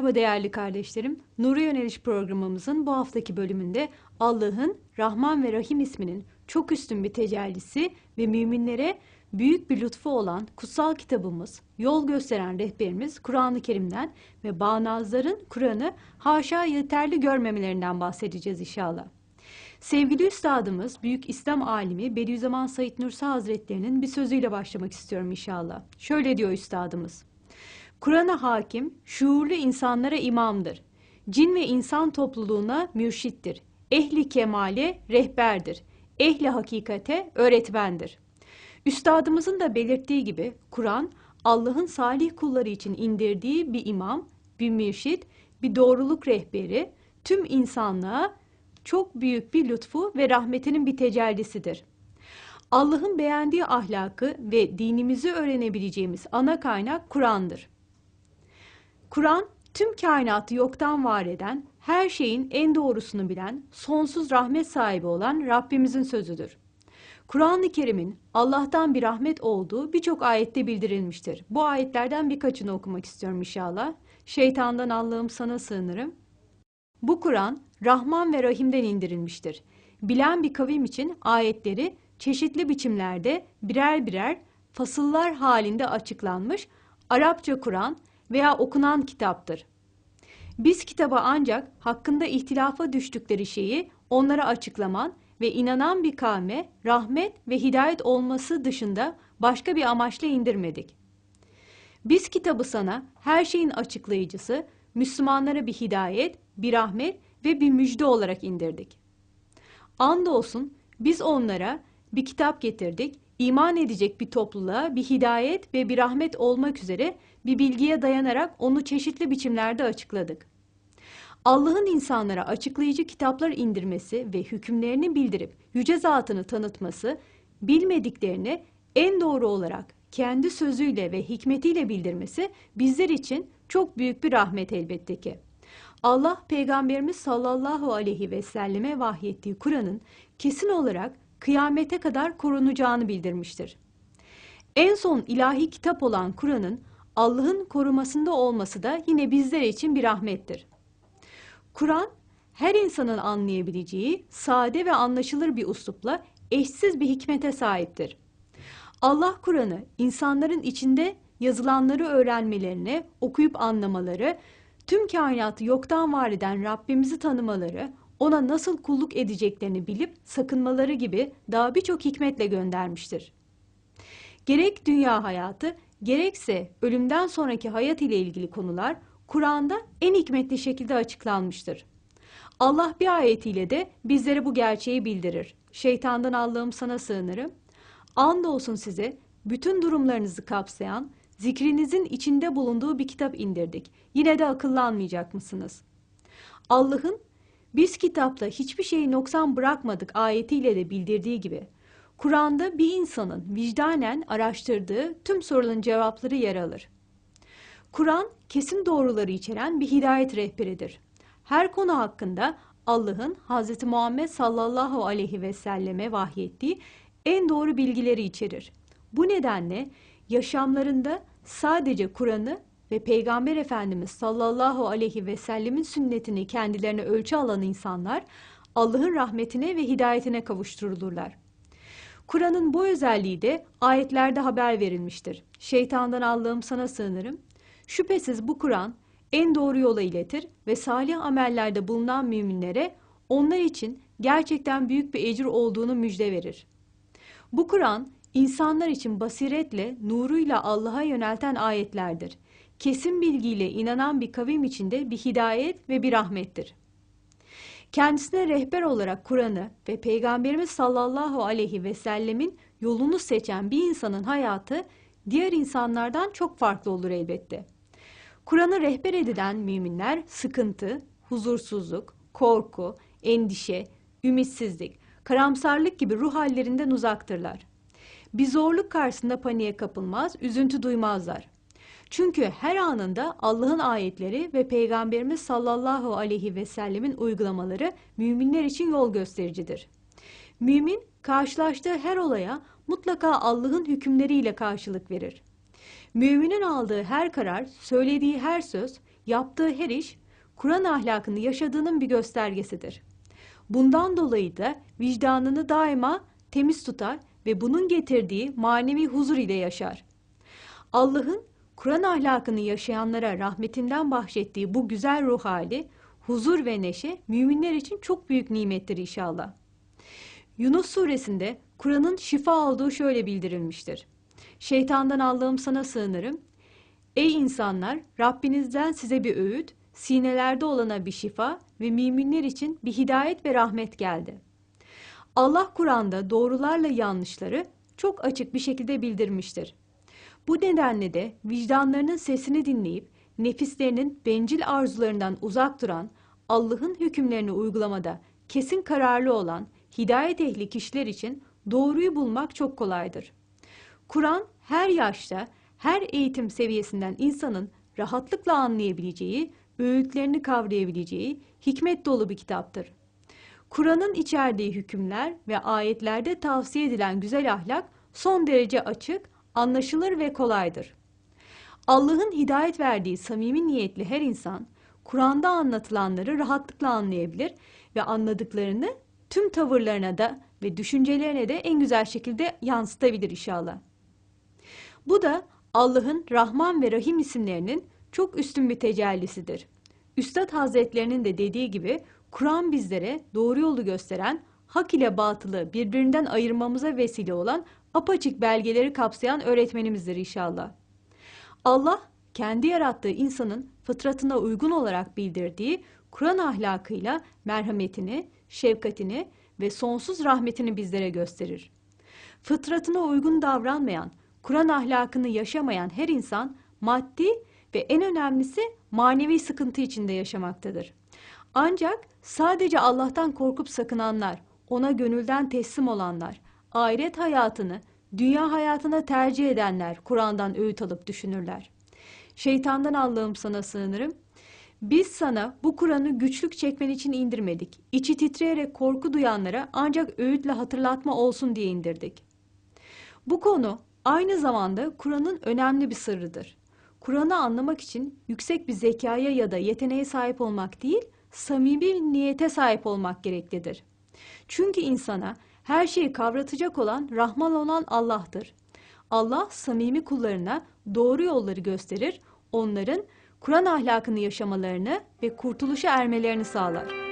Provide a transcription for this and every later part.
Merhaba değerli kardeşlerim. Nur'a Yöneliş programımızın bu haftaki bölümünde Allah'ın Rahman ve Rahim isminin çok üstün bir tecellisi ve müminlere büyük bir lütfu olan kutsal kitabımız, yol gösteren rehberimiz Kur'an-ı Kerim'den ve bağnazların Kur'an'ı haşa yeterli görmemelerinden bahsedeceğiz inşallah. Sevgili üstadımız, Büyük İslam alimi Bediüzzaman Said Nursi Hazretleri'nin bir sözüyle başlamak istiyorum inşallah. Şöyle diyor üstadımız. Kur'an'a hakim, şuurlu insanlara imamdır. Cin ve insan topluluğuna mürşittir. Ehli kemale rehberdir. Ehli hakikate öğretmendir. Üstadımızın da belirttiği gibi Kur'an Allah'ın salih kulları için indirdiği bir imam, bir mürşit, bir doğruluk rehberi, tüm insanlığa çok büyük bir lütfu ve rahmetinin bir tecellisidir. Allah'ın beğendiği ahlakı ve dinimizi öğrenebileceğimiz ana kaynak Kur'an'dır. Kur'an tüm kainatı yoktan var eden, her şeyin en doğrusunu bilen, sonsuz rahmet sahibi olan Rabbimizin sözüdür. Kur'an-ı Kerim'in Allah'tan bir rahmet olduğu birçok ayette bildirilmiştir. Bu ayetlerden birkaçını okumak istiyorum inşallah. Şeytandan Allah'ım sana sığınırım. Bu Kur'an Rahman ve Rahim'den indirilmiştir. Bilen bir kavim için ayetleri çeşitli biçimlerde birer birer fasıllar halinde açıklanmış Arapça Kur'an veya okunan kitaptır. Biz kitaba ancak hakkında ihtilafa düştükleri şeyi onlara açıklaman ve inanan bir kavme rahmet ve hidayet olması dışında başka bir amaçla indirmedik. Biz kitabı sana her şeyin açıklayıcısı, Müslümanlara bir hidayet, bir rahmet ve bir müjde olarak indirdik. Andolsun biz onlara bir kitap getirdik, iman edecek bir topluluğa bir hidayet ve bir rahmet olmak üzere bir bilgiye dayanarak onu çeşitli biçimlerde açıkladık. Allah'ın insanlara açıklayıcı kitaplar indirmesi ve hükümlerini bildirip yüce zatını tanıtması, bilmediklerini en doğru olarak kendi sözüyle ve hikmetiyle bildirmesi bizler için çok büyük bir rahmet elbette ki. Allah Peygamberimiz sallallahu aleyhi ve selleme vahyettiği Kur'an'ın kesin olarak kıyamete kadar korunacağını bildirmiştir. En son ilahi kitap olan Kur'an'ın Allah'ın korumasında olması da yine bizler için bir rahmettir. Kur'an her insanın anlayabileceği sade ve anlaşılır bir uslupla eşsiz bir hikmete sahiptir. Allah Kur'an'ı insanların içinde yazılanları öğrenmelerine, okuyup anlamaları, tüm kainatı yoktan var eden Rabbimizi tanımaları, ona nasıl kulluk edeceklerini bilip sakınmaları gibi daha birçok hikmetle göndermiştir. Gerek dünya hayatı, gerekse ölümden sonraki hayat ile ilgili konular Kur'an'da en hikmetli şekilde açıklanmıştır. Allah bir ayetiyle de bizlere bu gerçeği bildirir. Şeytandan Allah'ım sana sığınırım. Andolsun size bütün durumlarınızı kapsayan, zikrinizin içinde bulunduğu bir kitap indirdik. Yine de akıllanmayacak mısınız? Allah'ın biz kitapta hiçbir şeyi noksan bırakmadık ayetiyle de bildirdiği gibi Kur'an'da bir insanın vicdanen araştırdığı tüm soruların cevapları yer alır. Kur'an kesin doğruları içeren bir hidayet rehberidir. Her konu hakkında Allah'ın Hz. Muhammed sallallahu aleyhi ve selleme vahyettiği en doğru bilgileri içerir. Bu nedenle yaşamlarında sadece Kur'an'ı ve Peygamber Efendimiz sallallahu aleyhi ve sellemin sünnetini kendilerine ölçü alan insanlar Allah'ın rahmetine ve hidayetine kavuşturulurlar. Kur'an'ın bu özelliği de ayetlerde haber verilmiştir. Şeytandan Allah'ım sana sığınırım. Şüphesiz bu Kur'an en doğru yola iletir ve salih amellerde bulunan müminlere onlar için gerçekten büyük bir ecir olduğunu müjde verir. Bu Kur'an insanlar için basiretle, nuruyla Allah'a yönelten ayetlerdir. Kesin bilgiyle inanan bir kavim içinde bir hidayet ve bir rahmettir. Kendisine rehber olarak Kur'an'ı ve Peygamberimiz sallallahu aleyhi ve sellemin yolunu seçen bir insanın hayatı diğer insanlardan çok farklı olur elbette. Kur'an'ı rehber edilen müminler sıkıntı, huzursuzluk, korku, endişe, ümitsizlik, karamsarlık gibi ruh hallerinden uzaktırlar. Bir zorluk karşısında paniğe kapılmaz, üzüntü duymazlar. Çünkü her anında Allah'ın ayetleri ve Peygamberimiz sallallahu aleyhi ve sellemin uygulamaları müminler için yol göstericidir. Mümin karşılaştığı her olaya mutlaka Allah'ın hükümleriyle karşılık verir. Müminin aldığı her karar, söylediği her söz yaptığı her iş Kur'an ahlakını yaşadığının bir göstergesidir. Bundan dolayı da vicdanını daima temiz tutar ve bunun getirdiği manevi huzur ile yaşar. Allah'ın Kur'an ahlakını yaşayanlara rahmetinden bahşettiği bu güzel ruh hali, huzur ve neşe müminler için çok büyük nimettir inşallah. Yunus suresinde Kur'an'ın şifa olduğu şöyle bildirilmiştir. Şeytandan Allah'ım sana sığınırım. Ey insanlar Rabbinizden size bir öğüt, sinelerde olana bir şifa ve müminler için bir hidayet ve rahmet geldi. Allah Kur'an'da doğrularla yanlışları çok açık bir şekilde bildirmiştir. Bu nedenle de vicdanlarının sesini dinleyip nefislerinin bencil arzularından uzak duran, Allah'ın hükümlerini uygulamada kesin kararlı olan hidayet ehli kişiler için doğruyu bulmak çok kolaydır. Kur'an her yaşta, her eğitim seviyesinden insanın rahatlıkla anlayabileceği, öğütlerini kavrayabileceği hikmet dolu bir kitaptır. Kur'an'ın içerdiği hükümler ve ayetlerde tavsiye edilen güzel ahlak son derece açık, anlaşılır ve kolaydır. Allah'ın hidayet verdiği samimi niyetli her insan, Kur'an'da anlatılanları rahatlıkla anlayabilir ve anladıklarını tüm tavırlarına da ve düşüncelerine de en güzel şekilde yansıtabilir inşallah. Bu da Allah'ın Rahman ve Rahim isimlerinin çok üstün bir tecellisidir. Üstad Hazretlerinin de dediği gibi Kur'an bizlere doğru yolu gösteren, hak ile batılı birbirinden ayırmamıza vesile olan apaçık belgeleri kapsayan öğretmenimizdir inşallah. Allah kendi yarattığı insanın fıtratına uygun olarak bildirdiği Kur'an ahlakıyla merhametini, şefkatini ve sonsuz rahmetini bizlere gösterir. Fıtratına uygun davranmayan, Kur'an ahlakını yaşamayan her insan maddi ve en önemlisi manevi sıkıntı içinde yaşamaktadır. Ancak sadece Allah'tan korkup sakınanlar, ona gönülden teslim olanlar, ahiret hayatını dünya hayatına tercih edenler Kur'an'dan öğüt alıp düşünürler. Şeytandan Allah'ım sana sığınırım. Biz sana bu Kur'an'ı güçlük çekmen için indirmedik. İçi titreyerek korku duyanlara ancak öğütle hatırlatma olsun diye indirdik. Bu konu aynı zamanda Kur'an'ın önemli bir sırrıdır. Kur'an'ı anlamak için yüksek bir zekaya ya da yeteneğe sahip olmak değil, samimi niyete sahip olmak gereklidir. Çünkü insana her şeyi kavratacak olan, Rahman olan Allah'tır. Allah samimi kullarına doğru yolları gösterir, onların Kur'an ahlakını yaşamalarını ve kurtuluşa ermelerini sağlar.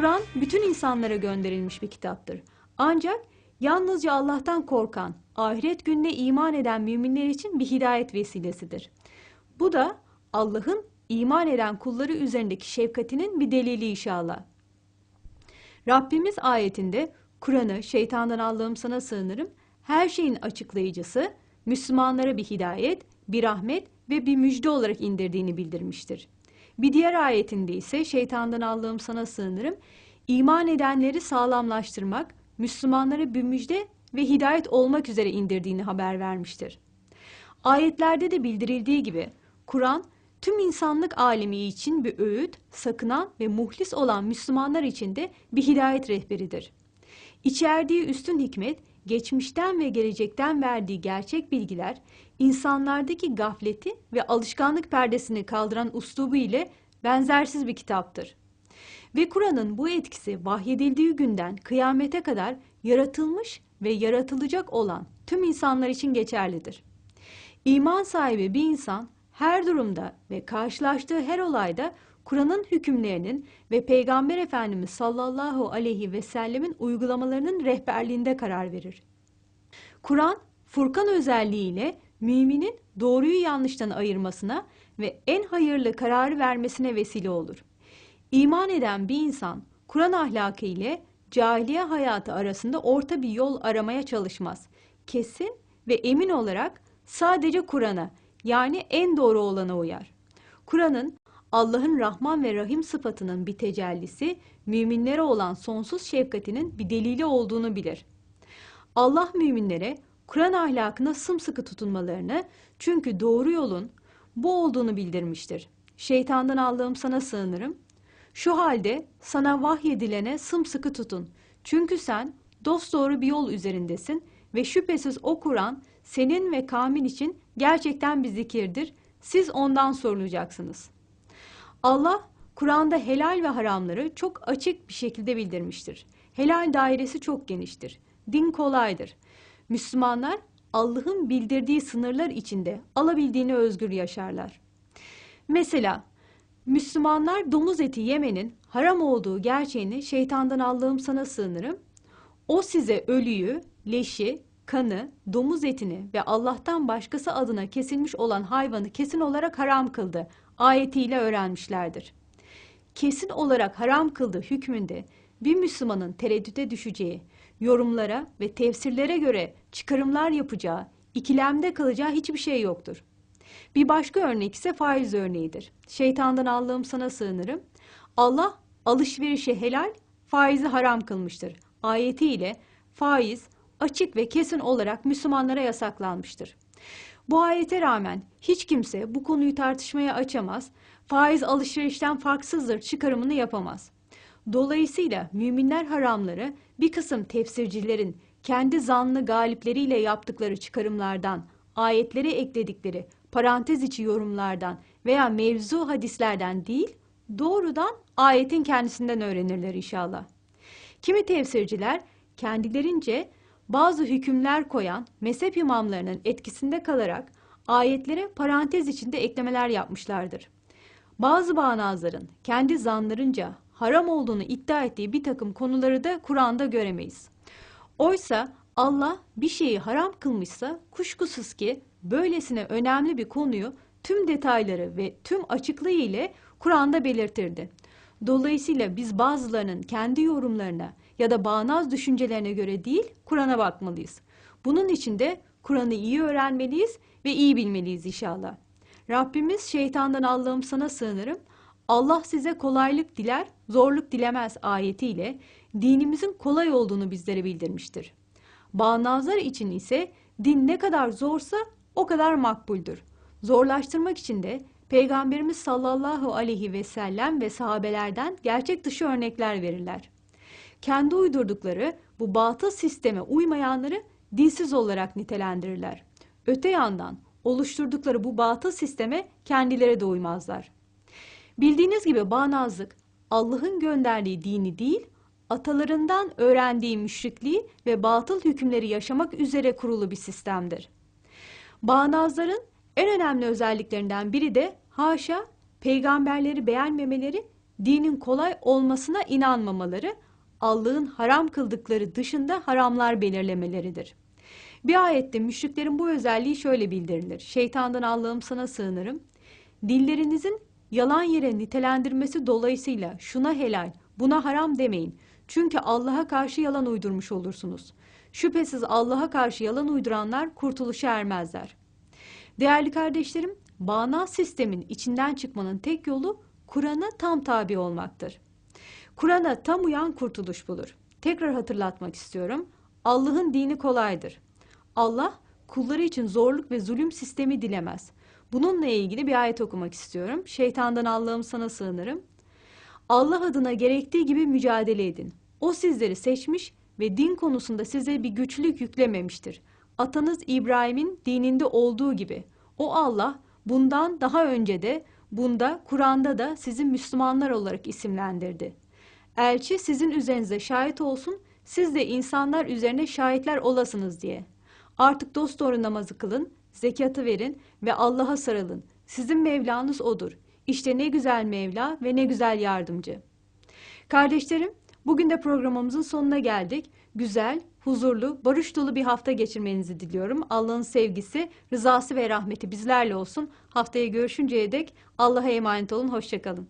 Kur'an bütün insanlara gönderilmiş bir kitaptır. Ancak yalnızca Allah'tan korkan, ahiret gününe iman eden müminler için bir hidayet vesilesidir. Bu da Allah'ın iman eden kulları üzerindeki şefkatinin bir delili inşallah. Rabbimiz ayetinde Kur'an'ı şeytandan Allah'ım sana sığınırım, her şeyin açıklayıcısı, Müslümanlara bir hidayet, bir rahmet ve bir müjde olarak indirdiğini bildirmiştir. Bir diğer ayetinde ise şeytandan Allah'ım sana sığınırım. İman edenleri sağlamlaştırmak, Müslümanlara bir müjde ve hidayet olmak üzere indirdiğini haber vermiştir. Ayetlerde de bildirildiği gibi Kur'an tüm insanlık alemi için bir öğüt, sakınan ve muhlis olan Müslümanlar için de bir hidayet rehberidir. İçerdiği üstün hikmet, geçmişten ve gelecekten verdiği gerçek bilgiler, insanlardaki gafleti ve alışkanlık perdesini kaldıran uslubu ile benzersiz bir kitaptır. Ve Kur'an'ın bu etkisi vahyedildiği günden kıyamete kadar yaratılmış ve yaratılacak olan tüm insanlar için geçerlidir. İman sahibi bir insan her durumda ve karşılaştığı her olayda Kur'an'ın hükümlerinin ve Peygamber Efendimiz sallallahu aleyhi ve sellemin uygulamalarının rehberliğinde karar verir. Kur'an, Furkan özelliğiyle müminin doğruyu yanlıştan ayırmasına ve en hayırlı kararı vermesine vesile olur. İman eden bir insan Kur'an ahlakı ile cahiliye hayatı arasında orta bir yol aramaya çalışmaz. Kesin ve emin olarak sadece Kur'an'a yani en doğru olana uyar. Kur'an'ın Allah'ın Rahman ve Rahim sıfatının bir tecellisi, müminlere olan sonsuz şefkatinin bir delili olduğunu bilir. Allah müminlere Kur'an ahlakına sımsıkı tutunmalarını çünkü doğru yolun bu olduğunu bildirmiştir. Şeytandan Allah'ım sana sığınırım. Şu halde sana vahyedilene sımsıkı tutun. Çünkü sen dosdoğru bir yol üzerindesin ve şüphesiz o Kur'an senin ve kavmin için gerçekten bir zikirdir. Siz ondan sorulacaksınız. Allah Kur'an'da helal ve haramları çok açık bir şekilde bildirmiştir. Helal dairesi çok geniştir. Din kolaydır. Müslümanlar Allah'ın bildirdiği sınırlar içinde alabildiğini özgür yaşarlar. Mesela Müslümanlar domuz eti yemenin haram olduğu gerçeğini şeytandan Allah'ım sana sığınırım. O size ölüyü, leşi, kanı, domuz etini ve Allah'tan başkası adına kesilmiş olan hayvanı kesin olarak haram kıldı ayetiyle öğrenmişlerdir. Kesin olarak haram kıldığı hükmünde bir Müslümanın tereddüte düşeceği, yorumlara ve tefsirlere göre çıkarımlar yapacağı, ikilemde kalacağı hiçbir şey yoktur. Bir başka örnek ise faiz örneğidir. Şeytandan Allah'ım sana sığınırım. Allah alışverişi helal, faizi haram kılmıştır. Ayetiyle faiz açık ve kesin olarak Müslümanlara yasaklanmıştır. Bu ayete rağmen hiç kimse bu konuyu tartışmaya açamaz, faiz alışverişten farksızdır çıkarımını yapamaz. Dolayısıyla müminler haramları bir kısım tefsircilerin kendi zanlı galipleriyle yaptıkları çıkarımlardan, ayetlere ekledikleri parantez içi yorumlardan veya mevzu hadislerden değil, doğrudan ayetin kendisinden öğrenirler inşallah. Kimi tefsirciler kendilerince bazı hükümler koyan mezhep imamlarının etkisinde kalarak ayetlere parantez içinde eklemeler yapmışlardır. Bazı bağnazların kendi zanlarınca haram olduğunu iddia ettiği bir takım konuları da Kur'an'da göremeyiz. Oysa Allah bir şeyi haram kılmışsa kuşkusuz ki böylesine önemli bir konuyu tüm detayları ve tüm açıklığı ile Kur'an'da belirtirdi. Dolayısıyla biz bazılarının kendi yorumlarına ya da bağnaz düşüncelerine göre değil Kur'an'a bakmalıyız. Bunun için de Kur'an'ı iyi öğrenmeliyiz ve iyi bilmeliyiz inşallah. Rabbimiz şeytandan Allah'ım sana sığınırım. Allah size kolaylık diler, zorluk dilemez ayetiyle dinimizin kolay olduğunu bizlere bildirmiştir. Bağnazlar için ise din ne kadar zorsa o kadar makbuldür. Zorlaştırmak için de Peygamberimiz sallallahu aleyhi ve sellem ve sahabelerden gerçek dışı örnekler verirler. Kendi uydurdukları bu batıl sisteme uymayanları dinsiz olarak nitelendirirler. Öte yandan oluşturdukları bu batıl sisteme kendileri de uymazlar. Bildiğiniz gibi bağnazlık Allah'ın gönderdiği dini değil, atalarından öğrendiği müşrikliği ve batıl hükümleri yaşamak üzere kurulu bir sistemdir. Bağnazların en önemli özelliklerinden biri de haşa peygamberleri beğenmemeleri, dinin kolay olmasına inanmamaları, Allah'ın haram kıldıkları dışında haramlar belirlemeleridir. Bir ayette müşriklerin bu özelliği şöyle bildirilir. Şeytandan Allah'ım sana sığınırım. Dillerinizin yalan yere nitelendirmesi dolayısıyla şuna helal, buna haram demeyin. Çünkü Allah'a karşı yalan uydurmuş olursunuz. Şüphesiz Allah'a karşı yalan uyduranlar kurtuluşa ermezler. Değerli kardeşlerim, bağnaz sistemin içinden çıkmanın tek yolu Kur'an'a tam tabi olmaktır. Kur'an'a tam uyan kurtuluş bulur. Tekrar hatırlatmak istiyorum. Allah'ın dini kolaydır. Allah kulları için zorluk ve zulüm sistemi dilemez. Bununla ilgili bir ayet okumak istiyorum. Şeytandan Allah'ım sana sığınırım. Allah adına gerektiği gibi mücadele edin. O sizleri seçmiş ve din konusunda size bir güçlük yüklememiştir. Atanız İbrahim'in dininde olduğu gibi. O Allah bundan daha önce de bunda Kur'an'da da sizin Müslümanlar olarak isimlendirdi. Elçi sizin üzerinize şahit olsun, siz de insanlar üzerine şahitler olasınız diye. Artık dosdoğru namazı kılın, zekatı verin ve Allah'a sarılın. Sizin Mevlanız O'dur. İşte ne güzel Mevla ve ne güzel yardımcı. Kardeşlerim, bugün de programımızın sonuna geldik. Güzel, huzurlu, barış dolu bir hafta geçirmenizi diliyorum. Allah'ın sevgisi, rızası ve rahmeti bizlerle olsun. Haftaya görüşünceye dek Allah'a emanet olun. Hoşçakalın.